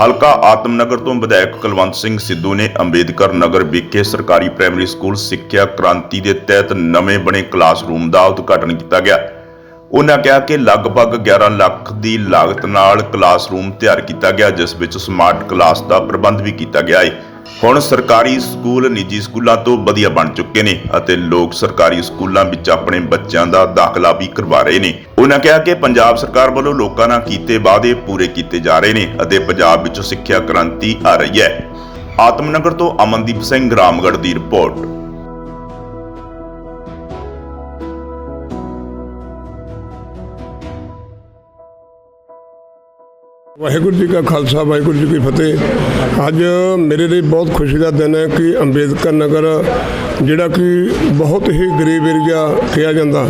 ਹਲਕਾ ਆਤਮਨਗਰ ਤੋਂ ਵਿਧਾਇਕ ਕੁਲਵੰਤ ਸਿੰਘ ਸਿੱਧੂ ਨੇ ਅੰਬੇਦਕਰ ਨਗਰ ਵਿਖੇ ਸਰਕਾਰੀ ਪ੍ਰਾਇਮਰੀ ਸਕੂਲ ਸਿੱਖਿਆ ਕ੍ਰਾਂਤੀ ਦੇ ਤਹਿਤ ਨਵੇਂ ਬਣੇ ਕਲਾਸਰੂਮ ਦਾ ਉਦਘਾਟਨ ਕੀਤਾ ਗਿਆ। ਉਹਨਾਂ ਕਿਹਾ ਕਿ ਲਗਭਗ 11 ਲੱਖ ਦੀ ਲਾਗਤ ਨਾਲ ਕਲਾਸਰੂਮ ਤਿਆਰ ਕੀਤਾ ਗਿਆ, ਜਿਸ ਵਿੱਚ ਸਮਾਰਟ ਕਲਾਸ ਦਾ ਪ੍ਰਬੰਧ ਵੀ ਕੀਤਾ ਗਿਆ ਹੈ ਹੁਣ ਸਰਕਾਰੀ ਸਕੂਲ ਨਿੱਜੀ ਸਕੂਲਾਂ ਤੋਂ ਵਧੀਆ ਬਣ ਚੁੱਕੇ ਨੇ ਅਤੇ ਲੋਕ ਸਰਕਾਰੀ ਸਕੂਲਾਂ ਵਿੱਚ ਆਪਣੇ ਬੱਚਿਆਂ ਦਾ ਦਾਖਲਾ ਵੀ ਕਰਵਾ ਰਹੇ ਨੇ। ਉਹਨਾਂ ਕਿਹਾ ਕਿ ਪੰਜਾਬ ਸਰਕਾਰ ਵੱਲੋਂ ਲੋਕਾਂ ਨਾਲ ਕੀਤੇ ਵਾਅਦੇ ਪੂਰੇ ਕੀਤੇ ਜਾ ਰਹੇ ਨੇ ਅਤੇ ਪੰਜਾਬ ਵਿੱਚ ਸਿੱਖਿਆ ਕ੍ਰਾਂਤੀ ਆ ਰਹੀ ਹੈ। ਆਤਮਨਗਰ ਤੋਂ ਅਮਨਦੀਪ ਸਿੰਘ, ਰਾਮਗੜ੍ਹ ਦੀ ਰਿਪੋਰਟ। ਵਾਹਿਗੁਰੂ ਜੀ ਕਾ ਖਾਲਸਾ, ਵਾਹਿਗੁਰੂ ਜੀ ਕੀ ਫਤਿਹ। ਅੱਜ ਮੇਰੇ ਲਈ ਬਹੁਤ ਖੁਸ਼ੀ ਦਾ ਦਿਨ ਹੈ ਕਿ ਅੰਬੇਦਕਰ ਨਗਰ, ਜਿਹੜਾ ਕਿ ਬਹੁਤ ਹੀ ਗਰੀਬ ਏਰੀਆ ਕਿਹਾ ਜਾਂਦਾ,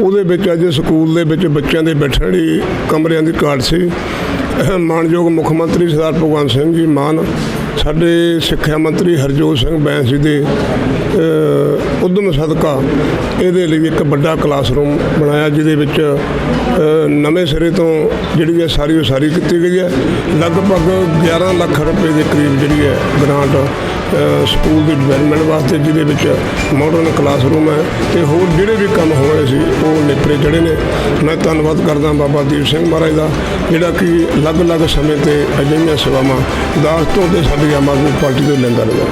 ਉਹਦੇ ਵਿੱਚ ਅੱਜ ਸਕੂਲ ਦੇ ਵਿੱਚ ਬੱਚਿਆਂ ਦੇ ਬੈਠਣ ਲਈ ਕਮਰਿਆਂ ਦੀ ਘਾਟ ਸੀ। ਮਾਨਯੋਗ ਮੁੱਖ ਮੰਤਰੀ ਸਰਦਾਰ ਭਗਵੰਤ ਸਿੰਘ ਜੀ ਮਾਨ ਸਾਡੇ ਸਿੱਖਿਆ ਮੰਤਰੀ ਹਰਜੋਤ ਸਿੰਘ ਬੈਂਸ ਜੀ ਦੇ ਅ, ਉਦਮ ਸਦਕਾ ਇਹਦੇ ਲਈ ਇੱਕ ਵੱਡਾ ਕਲਾਸਰੂਮ ਬਣਾਇਆ ਜਿਹਦੇ ਵਿੱਚ ਨਵੇਂ ਸਿਰੇ ਤੋਂ ਜਿਹੜੀ ਹੈ ਸਾਰੀ ਉਸਾਰੀ ਕੀਤੀ ਗਈ ਹੈ। ਲਗਭਗ 11 ਲੱਖ ਰੁਪਏ ਦੇ ਕਰੀਬ ਜਿਹੜੀ ਹੈ ਗ੍ਰਾਂਟ ਸਕੂਲ ਦੀ ਡਿਵੈਲਪਮੈਂਟ ਵਾਸਤੇ ਜਿਹਦੇ ਵਿੱਚ ਮਾਡਰਨ ਕਲਾਸਰੂਮ ਹੈ ਤੇ ਹੋਰ ਜਿਹੜੇ ਵੀ ਕੰਮ ਹੋਣੇ ਸੀ ਉਹ ਨਿਪਰੇ ਚੜੇ ਨੇ ਮੈਂ ਧੰਨਵਾਦ ਕਰਦਾ ਬਾਬਾ ਦੀਪ ਸਿੰਘ ਮਹਾਰਾਜ ਦਾ ਜਿਹੜਾ ਕਿ ਅਲੱਗ-ਅਲੱਗ ਸਮੇਂ ਤੇ ਅਜਿਹੀਆਂ ਸੇਵਾਵਾਂ ਦਾਸ ਤੋਂ ਤੇ ਸਾਡੀ ਆਮ ਆਦਮੀ ਪਾਰਟੀ ਤੋਂ ਲੈਂਦਾ ਰਿਹਾ।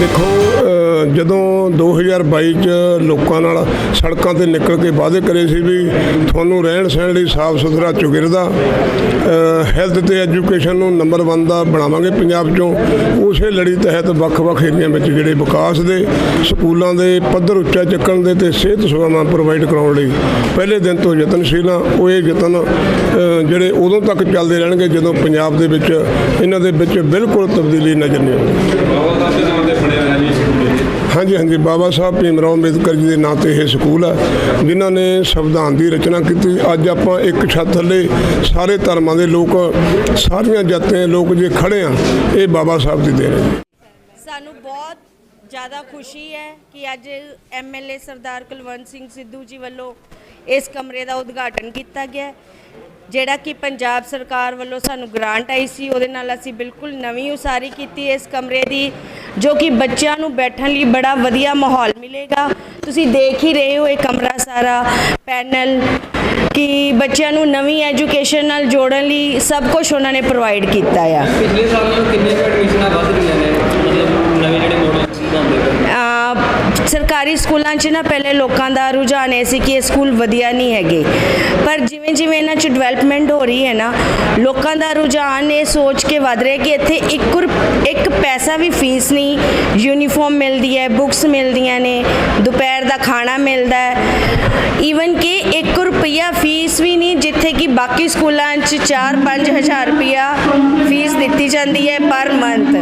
ਦੇਖੋ ਜਦੋਂ 2022 ਚ ਲੋਕਾਂ ਨਾਲ ਸੜਕਾਂ ਤੇ ਨਿਕਲ ਕੇ ਵਾਅਦੇ ਕਰੇ ਸੀ ਵੀ ਤੁਹਾਨੂੰ ਰਹਿਣ ਸਹਿਣ ਲਈ ਸਾਫ਼ ਸੁਥਰਾ ਚੁਗਿਰਦਾ ਹੈਲਥ ਤੇ ਐਜੂਕੇਸ਼ਨ ਨੂੰ ਨੰਬਰ 1 ਦਾ ਬਣਾਵਾਂਗੇ ਪੰਜਾਬ ਚੋਂ, ਉਸੇ ਲੜੀ ਤਹਿਤ ਵੱਖ-ਵੱਖ ਏਰੀਆ ਵਿੱਚ ਜਿਹੜੇ ਵਿਕਾਸ ਦੇ, ਸਕੂਲਾਂ ਦੇ, ਪੱਧਰ ਉੱਚਾ ਚੱਕਣ ਦੇ ਤੇ ਸਿਹਤ ਸੇਵਾਵਾਂ ਪ੍ਰੋਵਾਈਡ ਕਰਾਉਣ ਲਈ ਪਹਿਲੇ ਦਿਨ ਤੋਂ ਯਤਨਸ਼ੀਲ ਹਾਂ ਉਹ ਇਹ ਯਤਨ ਜਿਹੜੇ ਉਦੋਂ ਤੱਕ ਚੱਲਦੇ ਰਹਿਣਗੇ ਜਦੋਂ ਪੰਜਾਬ ਦੇ ਵਿੱਚ, ਇਹਨਾਂ ਦੇ ਵਿੱਚ ਬਿਲਕੁਲ ਤਬਦੀਲੀ ਨਜ਼ਰ ਨਹੀਂ ਆਉਂਦੀ। ਹਾਂਜੀ ਹਾਂਜੀ। ਬਾਬਾ ਸਾਹਿਬ ਭੀਮ ਰਾਓ ਅੰਬੇਦਕਰ ਜੀ ਦੇ ਨਾਂ ਤੇ ਇਹ ਸਕੂਲ ਹੈ ਜਿਨ੍ਹਾਂ ਨੇ ਸੰਵਿਧਾਨ ਦੀ ਰਚਨਾ ਕੀਤੀ। ਅੱਜ ਆਪਾਂ ਇੱਕ ਛੱਤ ਥੱਲੇ ਸਾਰੇ ਧਰਮਾਂ ਦੇ ਲੋਕ, ਸਾਰੀਆਂ ਜਾਤਾਂ ਦੇ ਲੋਕ ਜੇ ਖੜੇ ਆ, ਇਹ ਬਾਬਾ ਸਾਹਿਬ ਦੀ ਦੇਣ ਹੈ ਸਾਨੂੰ ਬਹੁਤ ਜ਼ਿਆਦਾ ਖੁਸ਼ੀ ਹੈ ਕਿ ਅੱਜ ਐਮਐਲਏ ਸਰਦਾਰ ਕੁਲਵੰਤ ਸਿੰਘ ਸਿੱਧੂ ਜੀ ਵੱਲੋਂ ਇਸ ਕਮਰੇ ਦਾ ਉਦਘਾਟਨ ਕੀਤਾ ਗਿਆ ਜਿਹੜਾ ਕਿ ਪੰਜਾਬ ਸਰਕਾਰ ਵੱਲੋਂ ਸਾਨੂੰ ਗ੍ਰਾਂਟ ਆਈ ਸੀ। ਉਹਦੇ ਨਾਲ ਅਸੀਂ ਬਿਲਕੁਲ ਨਵੀਂ ਉਸਾਰੀ ਕੀਤੀ ਇਸ ਕਮਰੇ ਦੀ। ਜੋ ਕਿ ਬੱਚਿਆਂ ਨੂੰ ਬੈਠਣ ਲਈ ਬੜਾ ਵਧੀਆ ਮਾਹੌਲ ਮਿਲੇਗਾ। ਤੁਸੀਂ ਦੇਖ ਹੀ ਰਹੇ ਹੋ ਇਹ ਕਮਰਾ ਸਾਰਾ, ਪੈਨਲ, ਕਿ ਬੱਚਿਆਂ ਨੂੰ ਨਵੀਂ ਐਜੂਕੇਸ਼ਨ ਨਾਲ ਜੋੜਨ ਲਈ ਸਭ ਕੁਝ ਉਹਨਾਂ ਨੇ ਪ੍ਰੋਵਾਈਡ ਕੀਤਾ ਆ। ਪਿਛਲੇ ਸਾਲ ਨਾਲੋਂ ਕਿੰਨੇ ਐਡਮਿਸ਼ਨਾਂ ਵੱਧ ਸਰਕਾਰੀ ਸਕੂਲਾਂ 'ਚ ਨਾ ਪਹਿਲੇ ਲੋਕਾਂ ਦਾ ਰੁਝਾਨ ਇਹ ਸੀ ਕਿ ਇਹ ਸਕੂਲ ਵਧੀਆ ਨਹੀਂ ਹੈਗੇ। ਪਰ ਜਿਵੇਂ ਜਿਵੇਂ ਇਹਨਾਂ 'ਚ ਡਿਵੈਲਪਮੈਂਟ ਹੋ ਰਹੀ ਹੈ ਨਾ, ਲੋਕਾਂ ਦਾ ਰੁਝਾਨ ਇਹ ਸੋਚ ਕੇ ਵਧ ਰਿਹਾ ਕਿ ਇੱਥੇ ਇੱਕ ਇੱਕ ਪੈਸਾ ਵੀ ਫੀਸ ਨਹੀਂ ਯੂਨੀਫਾਰਮ ਮਿਲਦੀ ਹੈ ਬੁੱਕਸ ਮਿਲਦੀਆਂ ਨੇ, ਦੁਪਹਿਰ ਦਾ ਖਾਣਾ ਮਿਲਦਾ ਹੈ। ਈਵਨ ਕਿ 1 ਫੀਸ ਵੀ ਨਹੀਂ, ਜਿੱਥੇ ਕਿ ਬਾਕੀ ਸਕੂਲਾਂ 'ਚ 4-5 ਹਜ਼ਾਰ ਰੁਪਿਆ ਫੀਸ ਦਿੱਤੀ ਜਾਂਦੀ ਹੈ ਪਰ ਮੰਥ।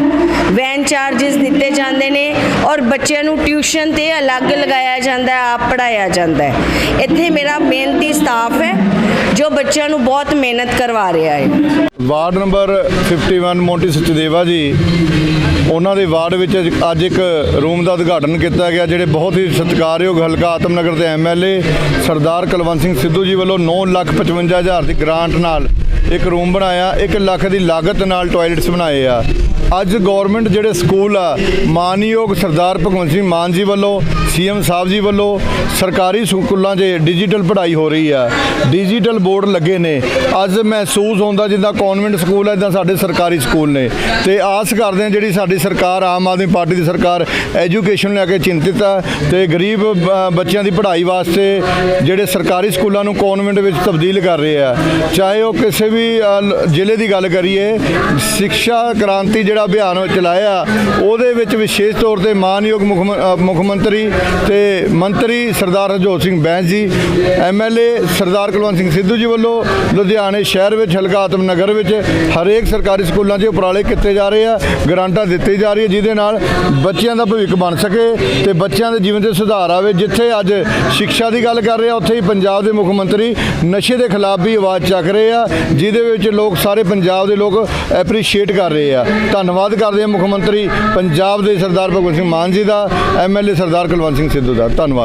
ਵੈਨ ਚਾਰजेस ਦਿੱਤੇ ਜਾਂਦੇ ਨੇ ਔਰ ਬੱਚਿਆਂ ਨੂੰ ਟਿਊਸ਼ਨ ਤੇ ਅਲੱਗ ਲਗਾਇਆ ਜਾਂਦਾ ਹੈ ਆਪ ਪੜਾਇਆ ਜਾਂਦਾ ਹੈ। ਇੱਥੇ ਮੇਰਾ ਮਿਹਨਤੀ ਸਟਾਫ ਹੈ, ਜੋ ਬੱਚਿਆਂ ਨੂੰ ਬਹੁਤ ਮਿਹਨਤ ਕਰਵਾ ਰਿਹਾ ਹੈ। ਵਾਰਡ ਨੰਬਰ 51 ਮੋਂਟੀ ਸਚਦੇਵਾ ਜੀ ਉਹਨਾਂ ਦੇ ਵਾਰਡ ਵਿੱਚ ਅੱਜ- ਇੱਕ ਰੂਮ ਦਾ ਉਦਘਾਟਨ ਕੀਤਾ ਗਿਆ, ਜਿਹੜੇ ਬਹੁਤ ਹੀ ਸਤਿਕਾਰਯੋਗ ਹਲਕਾ ਆਤਮਨਗਰ ਦੇ ਐਮਐਲਏ ਸਰਦਾਰ ਕੁਲਵੰਤ ਸਿੰਘ ਸਿੱਧੂ ਜੀ ਵੱਲੋਂ 9 ਲੱਖ 55 ਹਜ਼ਾਰ ਦੀ ਗ੍ਰਾਂਟ ਨਾਲ ਇੱਕ ਰੂਮ ਬਣਾਇਆ 1 ਲੱਖ ਦੀ ਲਾਗਤ ਨਾਲ ਟਾਇਲਟਸ ਬਣਾਏ ਆ। ਅੱਜ ਗਵਰਨਮੈਂਟ ਜਿਹੜੇ ਸਕੂਲ ਆ, ਮਾਨਯੋਗ ਸਰਦਾਰ ਭਗਵੰਤ ਸਿੰਘ ਮਾਨ ਜੀ ਵੱਲੋਂ ਸੀਐਮ ਸਾਹਿਬ ਜੀ ਵੱਲੋਂ ਸਰਕਾਰੀ ਸਕੂਲਾਂ 'ਚ ਡਿਜੀਟਲ ਪੜ੍ਹਾਈ ਹੋ ਰਹੀ ਆ। ਡਿਜੀਟਲ ਬੋਰਡ ਲੱਗੇ ਨੇ। ਅੱਜ ਮਹਿਸੂਸ ਹੁੰਦਾ ਜਿੱਦਾਂ ਕਨਵੈਂਟ ਸਕੂਲ ਹੈ ਇਦਾਂ ਸਾਡੇ ਸਰਕਾਰੀ ਸਕੂਲ ਨੇ। ਤੇ ਆਸ ਕਰਦੇ ਹਾਂ ਜਿਹੜੀ ਸਾਡੀ ਸਰਕਾਰ, ਆਮ ਆਦਮੀ ਪਾਰਟੀ ਦੀ ਸਰਕਾਰ ਐਜੂਕੇਸ਼ਨ ਲੈ ਕੇ ਚਿੰਤਿਤ ਹੈ ਤੇ ਗਰੀਬ ਬੱਚਿਆਂ ਦੀ ਪੜ੍ਹਾਈ ਵਾਸਤੇ ਜਿਹੜੇ ਸਰਕਾਰੀ ਸਕੂਲਾਂ ਨੂੰ ਕਨਵੈਂਟ ਵਿੱਚ ਤਬਦੀਲ ਕਰ ਰਹੇ ਆ। ਚਾਹੇ ਉਹ ਕਿਸੇ ਵੀ ਜ਼ਿਲ੍ਹੇ ਦੀ ਗੱਲ ਕਰੀਏ, ਸਿੱਖਿਆ ਕ੍ਰਾਂਤੀ ਜਿਹੜਾ ਅਭਿਆਨ ਚਲਾਇਆ, ਉਹਦੇ ਵਿੱਚ ਵਿਸ਼ੇਸ਼ ਤੌਰ ਤੇ ਮਾਨਯੋਗ ਮੁੱਖ ਮੁੱਖ ਮੰਤਰੀ ਤੇ ਮੰਤਰੀ ਸਰਦਾਰ ਹਰਜੋਤ ਸਿੰਘ ਬੈਂਸ ਜੀ ਐਮਐਲਏ ਸਰਦਾਰ ਕੁਲਵੰਤ ਸਿੰਘ ਸਿੱਧੂ ਜੀ ਵੱਲੋਂ ਲੁਧਿਆਣੇ ਸ਼ਹਿਰ ਵਿੱਚ ਹਲਕਾ ਆਤਮ ਨਗਰ ਵਿੱਚ ਹਰੇਕ ਸਰਕਾਰੀ ਸਕੂਲਾਂ 'ਚ ਉਪਰਾਲੇ ਕੀਤੇ ਜਾ ਰਹੇ ਆ, ਗ੍ਰਾਂਟਾਂ ਦਿੱਤੀ ਜਾ ਰਹੀ ਹੈ ਜਿਹਦੇ ਨਾਲ ਬੱਚਿਆਂ ਦਾ ਭਵਿੱਖ ਬਣ ਸਕੇ ਤੇ ਬੱਚਿਆਂ ਦੇ ਜੀਵਨ 'ਚ ਸੁਧਾਰ ਆਵੇ, ਜਿੱਥੇ ਅੱਜ ਸਿੱਖਿਆ ਦੀ ਗੱਲ ਕਰ ਰਹੇ ਆ ਉੱਥੇ ਹੀ ਪੰਜਾਬ ਦੇ ਮੁੱਖ ਮੰਤਰੀ ਨਸ਼ੇ ਦੇ ਖਿਲਾਫ ਵੀ ਆਵਾਜ਼ ਚੱਕ ਰਹੇ ਆ, ਜਿਹਦੇ ਵਿੱਚ ਲੋਕ, ਸਾਰੇ ਪੰਜਾਬ ਦੇ ਲੋਕ ਐਪਰੀਸ਼ੀਏਟ ਕਰ ਰਹੇ ਆ। ਧੰਨਵਾਦ ਕਰਦੇ ਆ ਮੁੱਖ ਮੰਤਰੀ ਪੰਜਾਬ ਦੇ ਸਰਦਾਰ ਭਗਵੰਤ ਸਿੰਘ ਮਾਨ ਜੀ ਦਾ ਐਮਐਲਏ ਸਰਦਾਰ ਕੁਲਵੰਤ ਸਿੰਘ ਸਿੱਧੂ ਦਾ ਧੰਨਵਾਦ।